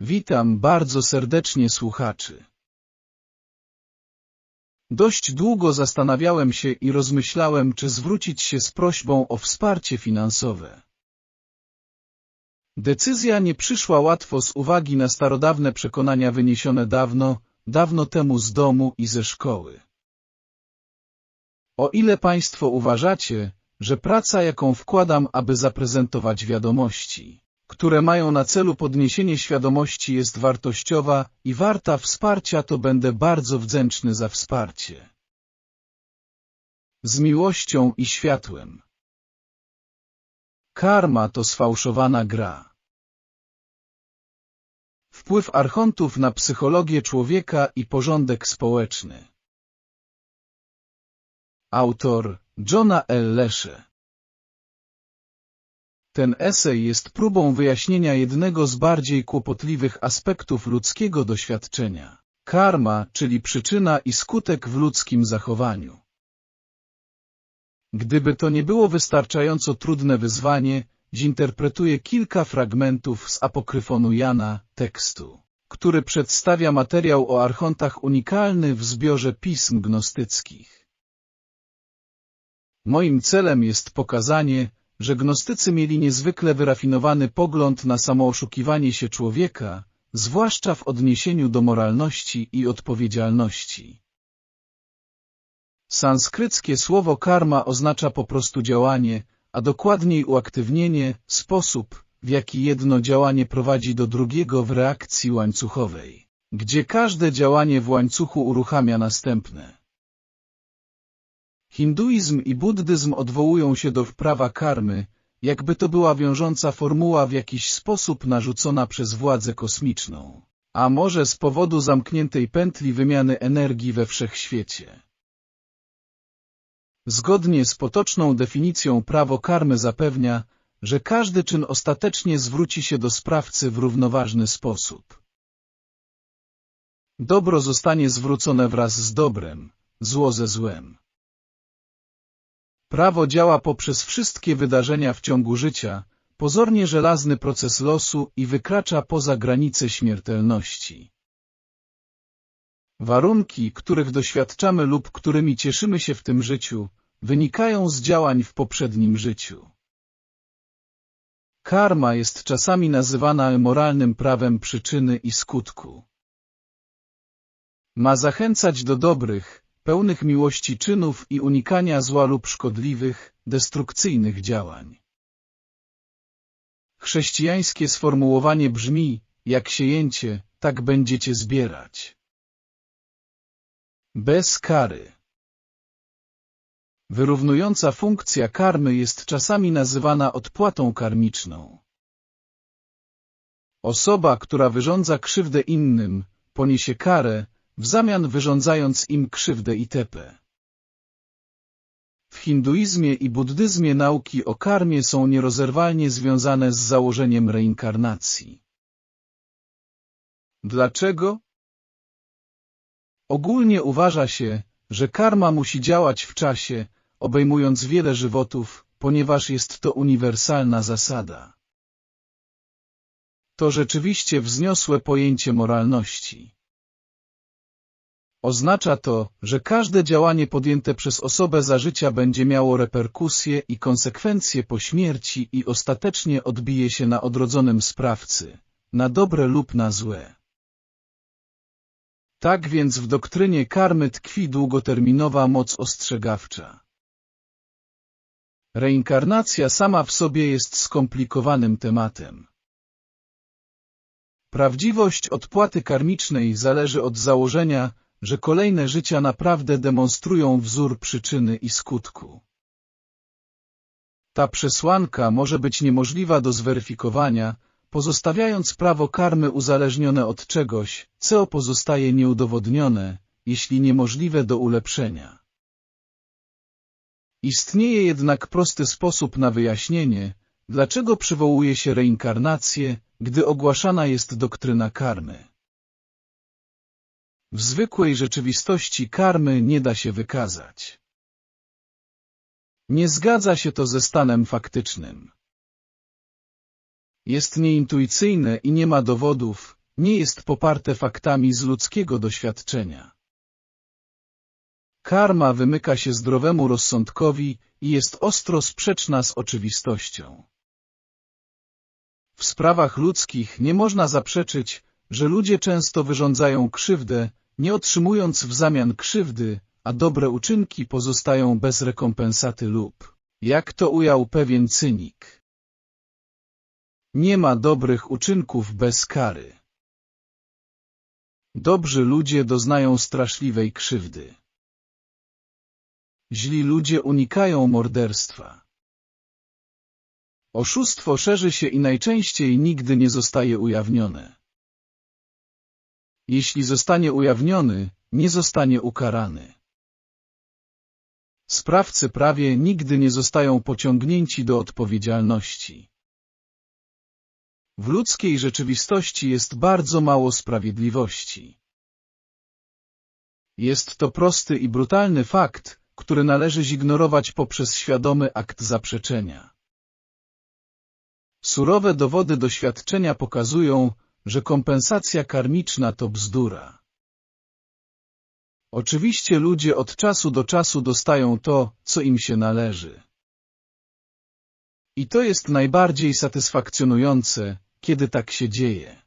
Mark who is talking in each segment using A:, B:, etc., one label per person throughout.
A: Witam bardzo serdecznie słuchaczy. Dość długo zastanawiałem się i rozmyślałem, czy zwrócić się z prośbą o wsparcie finansowe. Decyzja nie przyszła łatwo z uwagi na starodawne przekonania wyniesione dawno, dawno temu z domu i ze szkoły. O ile Państwo uważacie, że praca, jaką wkładam, aby zaprezentować wiadomości, które mają na celu podniesienie świadomości jest wartościowa i warta wsparcia, to będę bardzo wdzięczny za wsparcie. Z miłością i światłem. Karma to sfałszowana gra. Wpływ archontów na psychologię człowieka i porządek społeczny. Autor Johna L. Lesze Ten esej jest próbą wyjaśnienia jednego z bardziej kłopotliwych aspektów ludzkiego doświadczenia. Karma, czyli przyczyna i skutek w ludzkim zachowaniu. Gdyby to nie było wystarczająco trudne wyzwanie, zinterpretuję kilka fragmentów z apokryfonu Jana, tekstu, który przedstawia materiał o archontach unikalny w zbiorze pism gnostyckich. Moim celem jest pokazanie, że gnostycy mieli niezwykle wyrafinowany pogląd na samooszukiwanie się człowieka, zwłaszcza w odniesieniu do moralności i odpowiedzialności. Sanskryckie słowo karma oznacza po prostu działanie, a dokładniej uaktywnienie, sposób, w jaki jedno działanie prowadzi do drugiego w reakcji łańcuchowej, gdzie każde działanie w łańcuchu uruchamia następne. Hinduizm i buddyzm odwołują się do prawa karmy, jakby to była wiążąca formuła w jakiś sposób narzucona przez władzę kosmiczną, a może z powodu zamkniętej pętli wymiany energii we wszechświecie. Zgodnie z potoczną definicją prawo karmy zapewnia, że każdy czyn ostatecznie zwróci się do sprawcy w równoważny sposób. Dobro zostanie zwrócone wraz z dobrem, zło ze złem. Prawo działa poprzez wszystkie wydarzenia w ciągu życia, pozornie żelazny proces losu i wykracza poza granice śmiertelności. Warunki, których doświadczamy lub którymi cieszymy się w tym życiu, wynikają z działań w poprzednim życiu. Karma jest czasami nazywana moralnym prawem przyczyny i skutku. Ma zachęcać do dobrych, pełnych miłości czynów i unikania zła lub szkodliwych, destrukcyjnych działań. Chrześcijańskie sformułowanie brzmi, jak siejęcie, tak będziecie zbierać. Bez kary. Wyrównująca funkcja karmy jest czasami nazywana odpłatą karmiczną. Osoba, która wyrządza krzywdę innym, poniesie karę, w zamian wyrządzając im krzywdę itp. W hinduizmie i buddyzmie nauki o karmie są nierozerwalnie związane z założeniem reinkarnacji. Dlaczego? Ogólnie uważa się, że karma musi działać w czasie, obejmując wiele żywotów, ponieważ jest to uniwersalna zasada. To rzeczywiście wzniosłe pojęcie moralności. Oznacza to, że każde działanie podjęte przez osobę za życia będzie miało reperkusje i konsekwencje po śmierci i ostatecznie odbije się na odrodzonym sprawcy, na dobre lub na złe. Tak więc w doktrynie karmy tkwi długoterminowa moc ostrzegawcza. Reinkarnacja sama w sobie jest skomplikowanym tematem. Prawdziwość odpłaty karmicznej zależy od założenia, że kolejne życia naprawdę demonstrują wzór przyczyny i skutku. Ta przesłanka może być niemożliwa do zweryfikowania, pozostawiając prawo karmy uzależnione od czegoś, co pozostaje nieudowodnione, jeśli niemożliwe do ulepszenia. Istnieje jednak prosty sposób na wyjaśnienie, dlaczego przywołuje się reinkarnację, gdy ogłaszana jest doktryna karmy. W zwykłej rzeczywistości karmy nie da się wykazać. Nie zgadza się to ze stanem faktycznym. Jest nieintuicyjne i nie ma dowodów, nie jest poparte faktami z ludzkiego doświadczenia. Karma wymyka się zdrowemu rozsądkowi i jest ostro sprzeczna z oczywistością. W sprawach ludzkich nie można zaprzeczyć, że ludzie często wyrządzają krzywdę, nie otrzymując w zamian krzywdy, a dobre uczynki pozostają bez rekompensaty lub, jak to ujął pewien cynik. Nie ma dobrych uczynków bez kary. Dobrzy ludzie doznają straszliwej krzywdy. Źli ludzie unikają morderstwa. Oszustwo szerzy się i najczęściej nigdy nie zostaje ujawnione. Jeśli zostanie ujawniony, nie zostanie ukarany. Sprawcy prawie nigdy nie zostają pociągnięci do odpowiedzialności. W ludzkiej rzeczywistości jest bardzo mało sprawiedliwości. Jest to prosty i brutalny fakt, który należy zignorować poprzez świadomy akt zaprzeczenia. Surowe dowody doświadczenia pokazują, że kompensacja karmiczna to bzdura. Oczywiście ludzie od czasu do czasu dostają to, co im się należy. I to jest najbardziej satysfakcjonujące, kiedy tak się dzieje.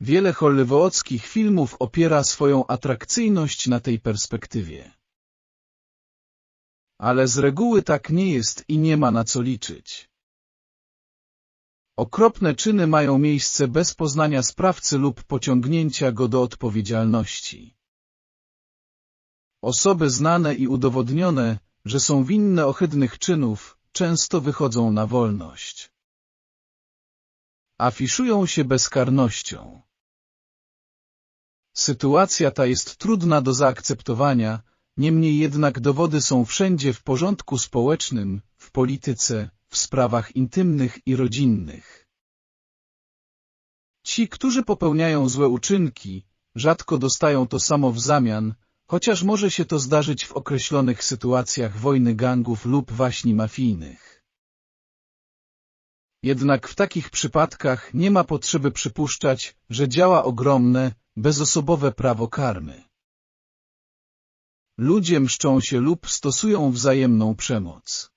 A: Wiele hollywoodzkich filmów opiera swoją atrakcyjność na tej perspektywie. Ale z reguły tak nie jest i nie ma na co liczyć. Okropne czyny mają miejsce bez poznania sprawcy lub pociągnięcia go do odpowiedzialności. Osoby znane i udowodnione, że są winne ohydnych czynów, często wychodzą na wolność. Afiszują się bezkarnością. Sytuacja ta jest trudna do zaakceptowania, niemniej jednak dowody są wszędzie w porządku społecznym, w polityce, w sprawach intymnych i rodzinnych. Ci, którzy popełniają złe uczynki, rzadko dostają to samo w zamian, chociaż może się to zdarzyć w określonych sytuacjach wojny gangów lub waśni mafijnych. Jednak w takich przypadkach nie ma potrzeby przypuszczać, że działa ogromne, bezosobowe prawo karmy. Ludzie mszczą się lub stosują wzajemną przemoc.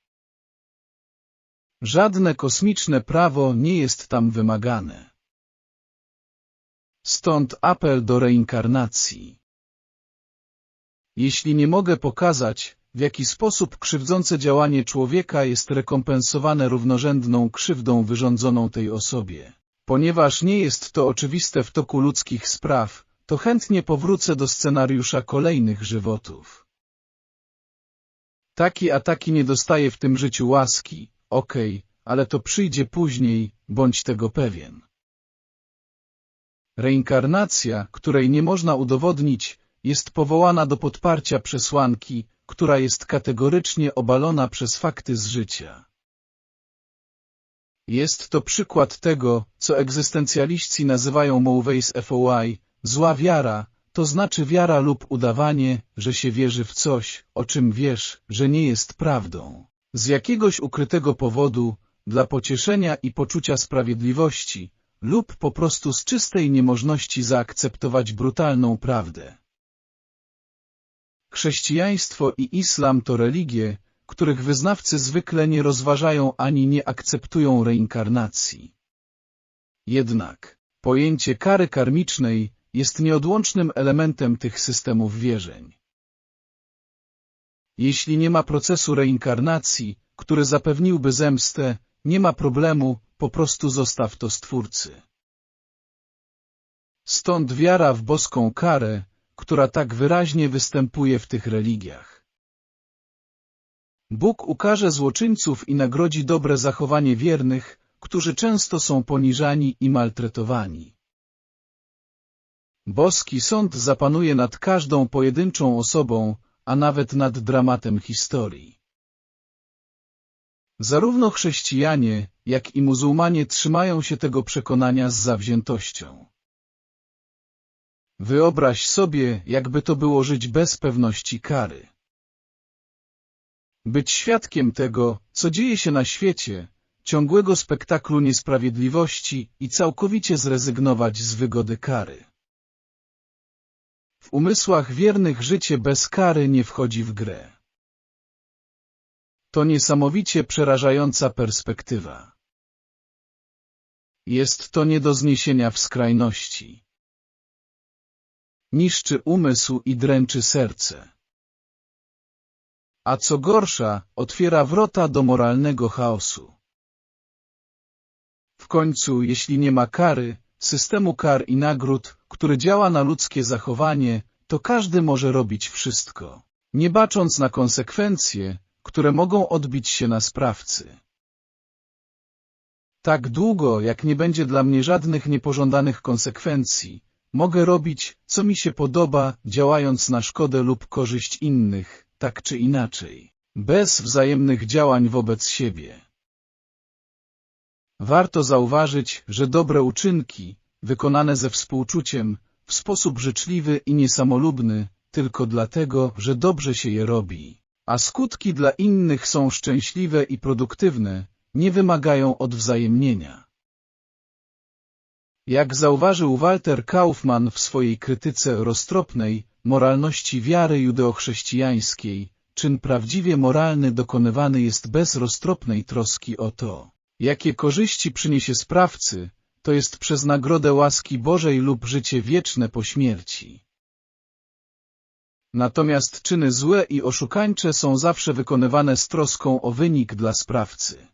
A: Żadne kosmiczne prawo nie jest tam wymagane. Stąd apel do reinkarnacji. Jeśli nie mogę pokazać, w jaki sposób krzywdzące działanie człowieka jest rekompensowane równorzędną krzywdą wyrządzoną tej osobie, ponieważ nie jest to oczywiste w toku ludzkich spraw, to chętnie powrócę do scenariusza kolejnych żywotów. Taki a taki nie dostaje w tym życiu łaski, okej, okay, ale to przyjdzie później, bądź tego pewien. Reinkarnacja, której nie można udowodnić, jest powołana do podparcia przesłanki, która jest kategorycznie obalona przez fakty z życia. Jest to przykład tego, co egzystencjaliści nazywają Mowve's FOI, zła wiara, to znaczy wiara lub udawanie, że się wierzy w coś, o czym wiesz, że nie jest prawdą. Z jakiegoś ukrytego powodu, dla pocieszenia i poczucia sprawiedliwości, lub po prostu z czystej niemożności zaakceptować brutalną prawdę. Chrześcijaństwo i islam to religie, których wyznawcy zwykle nie rozważają ani nie akceptują reinkarnacji. Jednak pojęcie kary karmicznej jest nieodłącznym elementem tych systemów wierzeń. Jeśli nie ma procesu reinkarnacji, który zapewniłby zemstę, nie ma problemu, po prostu zostaw to Stwórcy. Stąd wiara w boską karę, która tak wyraźnie występuje w tych religiach. Bóg ukaże złoczyńców i nagrodzi dobre zachowanie wiernych, którzy często są poniżani i maltretowani. Boski sąd zapanuje nad każdą pojedynczą osobą, a nawet nad dramatem historii. Zarówno chrześcijanie, jak i muzułmanie trzymają się tego przekonania z zawziętością. Wyobraź sobie, jakby to było żyć bez pewności kary. Być świadkiem tego, co dzieje się na świecie, ciągłego spektaklu niesprawiedliwości i całkowicie zrezygnować z wygody kary. Umysłach wiernych życie bez kary nie wchodzi w grę. To niesamowicie przerażająca perspektywa. Jest to nie do zniesienia w skrajności. Niszczy umysł i dręczy serce. A co gorsza, otwiera wrota do moralnego chaosu. W końcu, jeśli nie ma kary, systemu kar i nagród, który działa na ludzkie zachowanie, to każdy może robić wszystko, nie bacząc na konsekwencje, które mogą odbić się na sprawcy. Tak długo, jak nie będzie dla mnie żadnych niepożądanych konsekwencji, mogę robić, co mi się podoba, działając na szkodę lub korzyść innych, tak czy inaczej, bez wzajemnych działań wobec siebie. Warto zauważyć, że dobre uczynki, wykonane ze współczuciem, w sposób życzliwy i niesamolubny, tylko dlatego, że dobrze się je robi, a skutki dla innych są szczęśliwe i produktywne, nie wymagają odwzajemnienia. Jak zauważył Walter Kaufmann w swojej krytyce roztropnej moralności wiary judeochrześcijańskiej, czyn prawdziwie moralny dokonywany jest bez roztropnej troski o to, jakie korzyści przyniesie sprawcy, to jest przez nagrodę łaski Bożej lub życie wieczne po śmierci. Natomiast czyny złe i oszukańcze są zawsze wykonywane z troską o wynik dla sprawcy.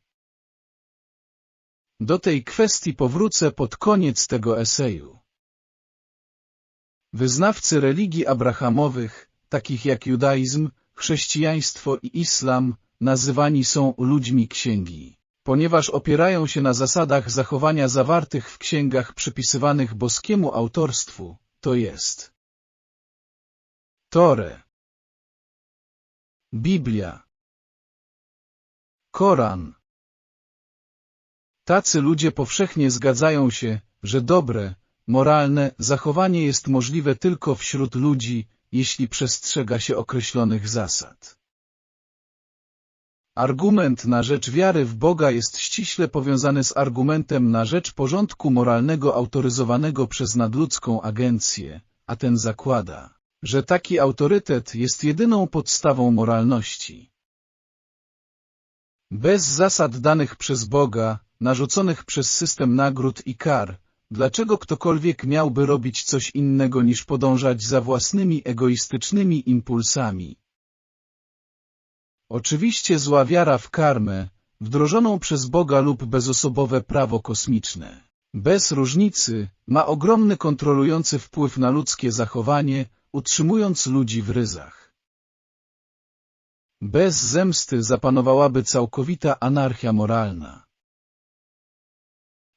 A: Do tej kwestii powrócę pod koniec tego eseju. Wyznawcy religii abrahamowych, takich jak judaizm, chrześcijaństwo i islam, nazywani są ludźmi księgi, ponieważ opierają się na zasadach zachowania zawartych w księgach przypisywanych boskiemu autorstwu, to jest Tore, Biblia, Koran, Tacy ludzie powszechnie zgadzają się, że dobre, moralne zachowanie jest możliwe tylko wśród ludzi, jeśli przestrzega się określonych zasad. Argument na rzecz wiary w Boga jest ściśle powiązany z argumentem na rzecz porządku moralnego autoryzowanego przez nadludzką agencję, a ten zakłada, że taki autorytet jest jedyną podstawą moralności. Bez zasad danych przez Boga, narzuconych przez system nagród i kar, dlaczego ktokolwiek miałby robić coś innego niż podążać za własnymi egoistycznymi impulsami? Oczywiście zła wiara w karmę, wdrożoną przez Boga lub bezosobowe prawo kosmiczne, bez różnicy, ma ogromny kontrolujący wpływ na ludzkie zachowanie, utrzymując ludzi w ryzach. Bez zemsty zapanowałaby całkowita anarchia moralna.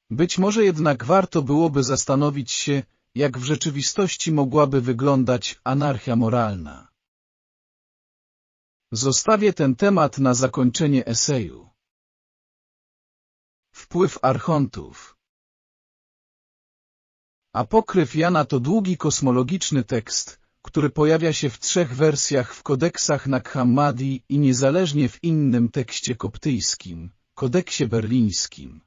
A: Być może jednak warto byłoby zastanowić się, jak w rzeczywistości mogłaby wyglądać anarchia moralna. Zostawię ten temat na zakończenie eseju. Wpływ archontów Apokryf Jana to długi kosmologiczny tekst, który pojawia się w trzech wersjach w kodeksach Nag-Hammadi i niezależnie w innym tekście koptyjskim, kodeksie berlińskim.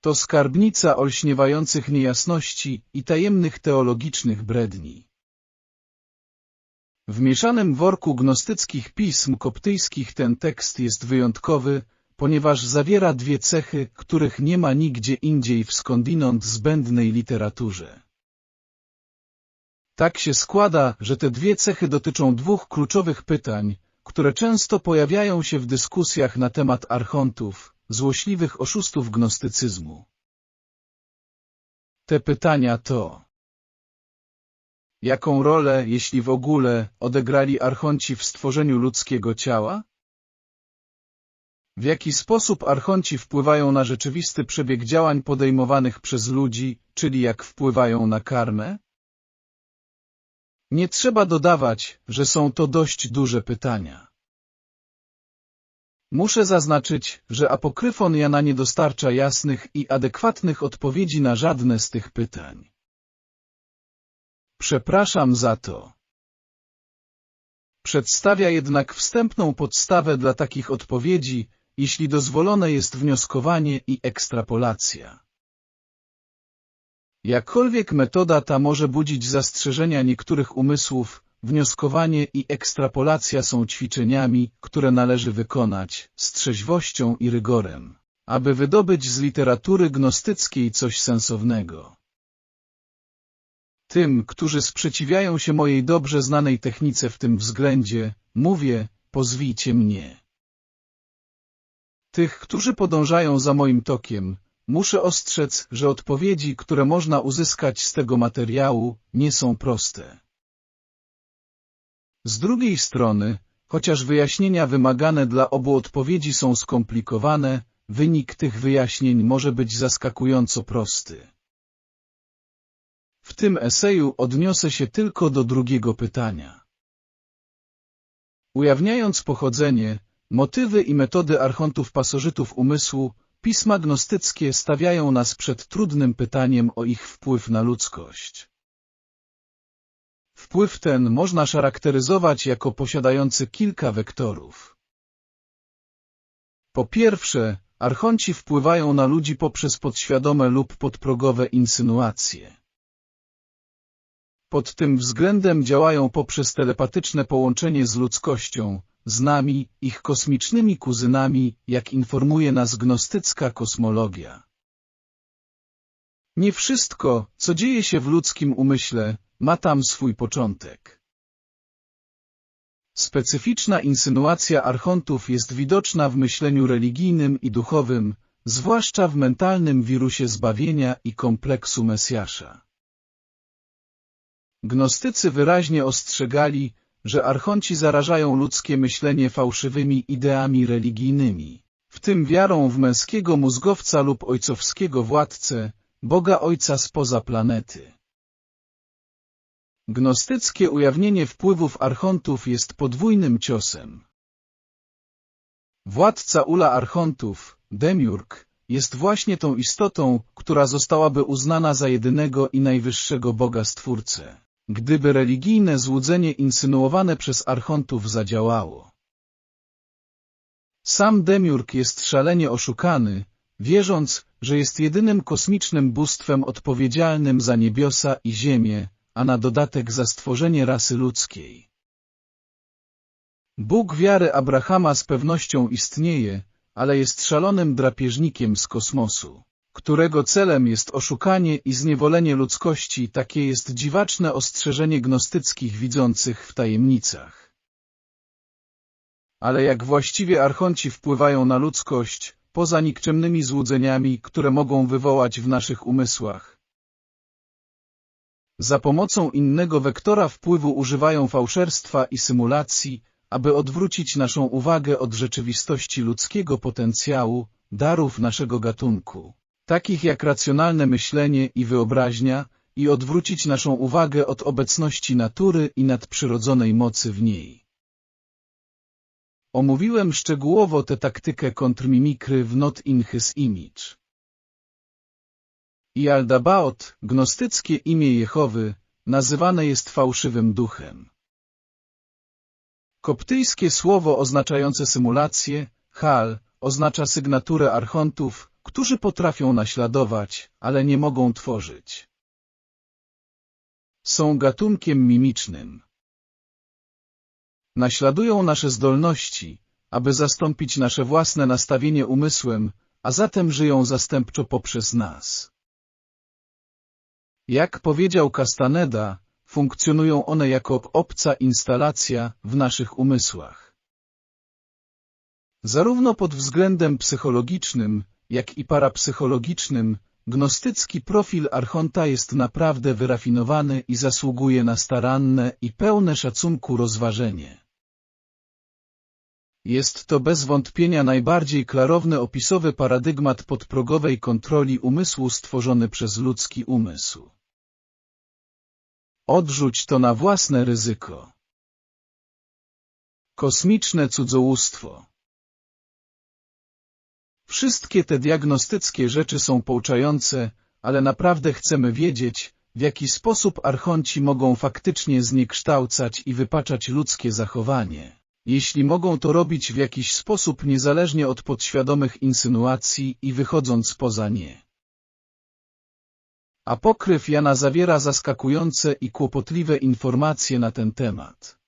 A: To skarbnica olśniewających niejasności i tajemnych teologicznych bredni. W mieszanym worku gnostyckich pism koptyjskich ten tekst jest wyjątkowy, ponieważ zawiera dwie cechy, których nie ma nigdzie indziej w skądinąd zbędnej literaturze. Tak się składa, że te dwie cechy dotyczą dwóch kluczowych pytań, które często pojawiają się w dyskusjach na temat archontów, złośliwych oszustów gnostycyzmu. Te pytania to Jaką rolę, jeśli w ogóle, odegrali archonci w stworzeniu ludzkiego ciała? W jaki sposób archonci wpływają na rzeczywisty przebieg działań podejmowanych przez ludzi, czyli jak wpływają na karmę? Nie trzeba dodawać, że są to dość duże pytania. Muszę zaznaczyć, że apokryfon Jana nie dostarcza jasnych i adekwatnych odpowiedzi na żadne z tych pytań. Przepraszam za to. Przedstawia jednak wstępną podstawę dla takich odpowiedzi, jeśli dozwolone jest wnioskowanie i ekstrapolacja. Jakkolwiek metoda ta może budzić zastrzeżenia niektórych umysłów, wnioskowanie i ekstrapolacja są ćwiczeniami, które należy wykonać z trzeźwością i rygorem, aby wydobyć z literatury gnostyckiej coś sensownego. Tym, którzy sprzeciwiają się mojej dobrze znanej technice w tym względzie, mówię, pozwijcie mnie. Tych, którzy podążają za moim tokiem, muszę ostrzec, że odpowiedzi, które można uzyskać z tego materiału, nie są proste. Z drugiej strony, chociaż wyjaśnienia wymagane dla obu odpowiedzi są skomplikowane, wynik tych wyjaśnień może być zaskakująco prosty. W tym eseju odniosę się tylko do drugiego pytania. Ujawniając pochodzenie, motywy i metody archontów pasożytów umysłu, pisma gnostyckie stawiają nas przed trudnym pytaniem o ich wpływ na ludzkość. Wpływ ten można charakteryzować jako posiadający kilka wektorów. Po pierwsze, archonci wpływają na ludzi poprzez podświadome lub podprogowe insynuacje. Pod tym względem działają poprzez telepatyczne połączenie z ludzkością, z nami, ich kosmicznymi kuzynami, jak informuje nas gnostycka kosmologia. Nie wszystko, co dzieje się w ludzkim umyśle, ma tam swój początek. Specyficzna insynuacja archontów jest widoczna w myśleniu religijnym i duchowym, zwłaszcza w mentalnym wirusie zbawienia i kompleksu Mesjasza. Gnostycy wyraźnie ostrzegali, że archonci zarażają ludzkie myślenie fałszywymi ideami religijnymi, w tym wiarą w męskiego mózgowca lub ojcowskiego władcę, Boga Ojca spoza planety. Gnostyckie ujawnienie wpływów archontów jest podwójnym ciosem. Władca ula archontów, Demiurg, jest właśnie tą istotą, która zostałaby uznana za jedynego i najwyższego Boga Stwórcę gdyby religijne złudzenie insynuowane przez archontów zadziałało. Sam Demiurg jest szalenie oszukany, wierząc, że jest jedynym kosmicznym bóstwem odpowiedzialnym za niebiosa i ziemię, a na dodatek za stworzenie rasy ludzkiej. Bóg wiary Abrahama z pewnością istnieje, ale jest szalonym drapieżnikiem z kosmosu którego celem jest oszukanie i zniewolenie ludzkości, takie jest dziwaczne ostrzeżenie gnostyckich widzących w tajemnicach. Ale jak właściwie archonci wpływają na ludzkość, poza nikczemnymi złudzeniami, które mogą wywołać w naszych umysłach? Za pomocą innego wektora wpływu używają fałszerstwa i symulacji, aby odwrócić naszą uwagę od rzeczywistości ludzkiego potencjału, darów naszego gatunku takich jak racjonalne myślenie i wyobraźnia, i odwrócić naszą uwagę od obecności natury i nadprzyrodzonej mocy w niej. Omówiłem szczegółowo tę taktykę kontrmimikry w Not in His Image. I Aldabaot, gnostyckie imię Jehowy, nazywane jest fałszywym duchem. Koptyjskie słowo oznaczające symulację, hal, oznacza sygnaturę archontów, którzy potrafią naśladować, ale nie mogą tworzyć. Są gatunkiem mimicznym. Naśladują nasze zdolności, aby zastąpić nasze własne nastawienie umysłem, a zatem żyją zastępczo poprzez nas. Jak powiedział Castaneda, funkcjonują one jako obca instalacja w naszych umysłach. Zarówno pod względem psychologicznym, jak i parapsychologicznym, gnostycki profil Archonta jest naprawdę wyrafinowany i zasługuje na staranne i pełne szacunku rozważenie. Jest to bez wątpienia najbardziej klarowny opisowy paradygmat podprogowej kontroli umysłu stworzony przez ludzki umysł. Odrzuć to na własne ryzyko. Kosmiczne cudzołóstwo Wszystkie te diagnostyckie rzeczy są pouczające, ale naprawdę chcemy wiedzieć, w jaki sposób archonci mogą faktycznie zniekształcać i wypaczać ludzkie zachowanie, jeśli mogą to robić w jakiś sposób niezależnie od podświadomych insynuacji i wychodząc poza nie. Apokryf Jana zawiera zaskakujące i kłopotliwe informacje na ten temat.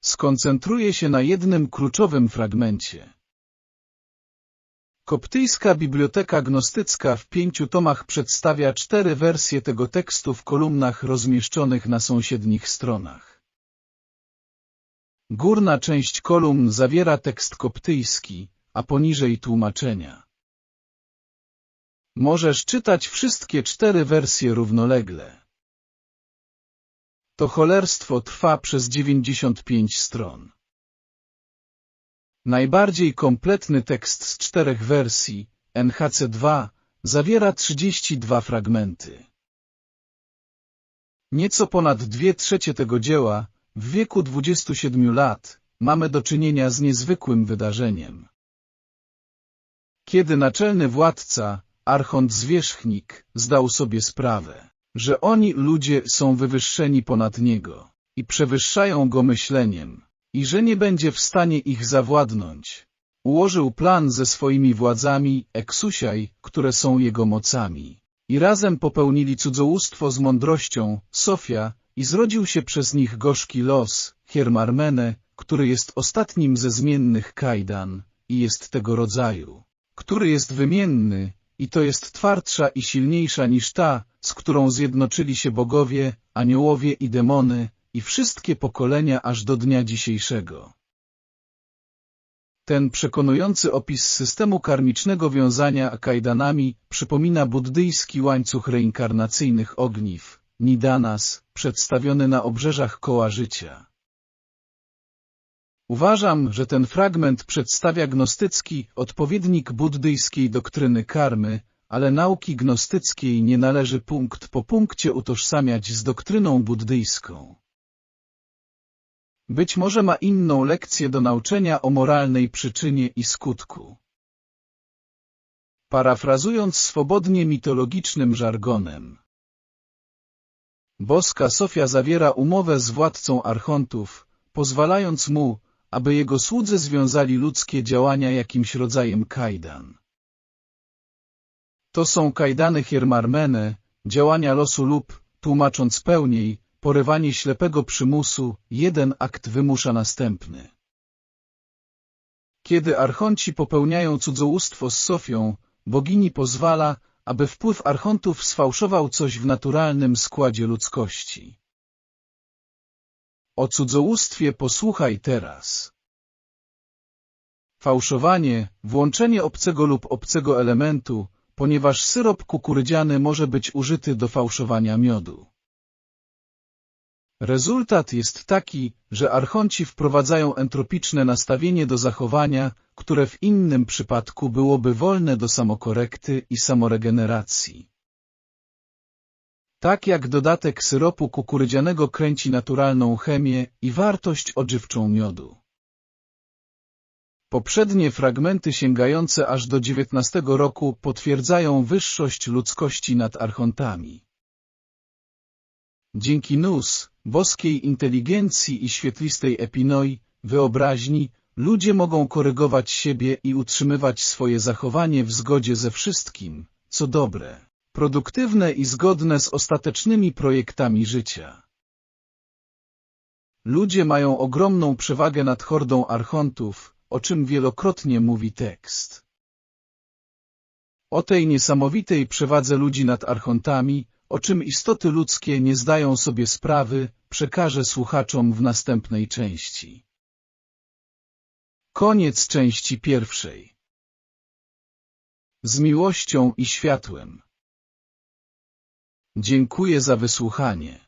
A: Skoncentruję się na jednym kluczowym fragmencie. Koptyjska Biblioteka Gnostycka w pięciu tomach przedstawia cztery wersje tego tekstu w kolumnach rozmieszczonych na sąsiednich stronach. Górna część kolumn zawiera tekst koptyjski, a poniżej tłumaczenia. Możesz czytać wszystkie cztery wersje równolegle. To cholerstwo trwa przez 95 stron. Najbardziej kompletny tekst z czterech wersji, NHC2, zawiera 32 fragmenty. Nieco ponad dwie trzecie tego dzieła, w wieku 27 lat, mamy do czynienia z niezwykłym wydarzeniem. Kiedy naczelny władca, archont zwierzchnik, zdał sobie sprawę, że oni ludzie są wywyższeni ponad niego i przewyższają go myśleniem, i że nie będzie w stanie ich zawładnąć. Ułożył plan ze swoimi władzami, eksusiaj, które są jego mocami. I razem popełnili cudzołóstwo z mądrością, Sofia, i zrodził się przez nich gorzki los, Hiermarmene, który jest ostatnim ze zmiennych kajdan, i jest tego rodzaju, który jest wymienny, i to jest twardsza i silniejsza niż ta, z którą zjednoczyli się bogowie, aniołowie i demony, i wszystkie pokolenia aż do dnia dzisiejszego. Ten przekonujący opis systemu karmicznego wiązania kajdanami przypomina buddyjski łańcuch reinkarnacyjnych ogniw, Nidanas, przedstawiony na obrzeżach koła życia. Uważam, że ten fragment przedstawia gnostycki odpowiednik buddyjskiej doktryny karmy, ale nauki gnostyckiej nie należy punkt po punkcie utożsamiać z doktryną buddyjską. Być może ma inną lekcję do nauczenia o moralnej przyczynie i skutku. Parafrazując swobodnie mitologicznym żargonem. Boska Sofia zawiera umowę z władcą archontów, pozwalając mu, aby jego słudzy związali ludzkie działania jakimś rodzajem kajdan. To są kajdany Hiermarmene, działania losu lub, tłumacząc pełniej, porywanie ślepego przymusu, jeden akt wymusza następny. Kiedy archonci popełniają cudzołóstwo z Sofią, bogini pozwala, aby wpływ archontów sfałszował coś w naturalnym składzie ludzkości. O cudzołóstwie posłuchaj teraz. Fałszowanie, włączenie obcego lub obcego elementu, ponieważ syrop kukurydziany może być użyty do fałszowania miodu. Rezultat jest taki, że archonci wprowadzają entropiczne nastawienie do zachowania, które w innym przypadku byłoby wolne do samokorekty i samoregeneracji. Tak jak dodatek syropu kukurydzianego kręci naturalną chemię i wartość odżywczą miodu. Poprzednie fragmenty sięgające aż do XIX roku potwierdzają wyższość ludzkości nad archontami. Dzięki Nus, boskiej inteligencji i świetlistej epinoi, wyobraźni, ludzie mogą korygować siebie i utrzymywać swoje zachowanie w zgodzie ze wszystkim, co dobre, produktywne i zgodne z ostatecznymi projektami życia. Ludzie mają ogromną przewagę nad hordą archontów, o czym wielokrotnie mówi tekst. O tej niesamowitej przewadze ludzi nad archontami, o czym istoty ludzkie nie zdają sobie sprawy, przekażę słuchaczom w następnej części. Koniec części pierwszej. Z miłością i światłem. Dziękuję za wysłuchanie.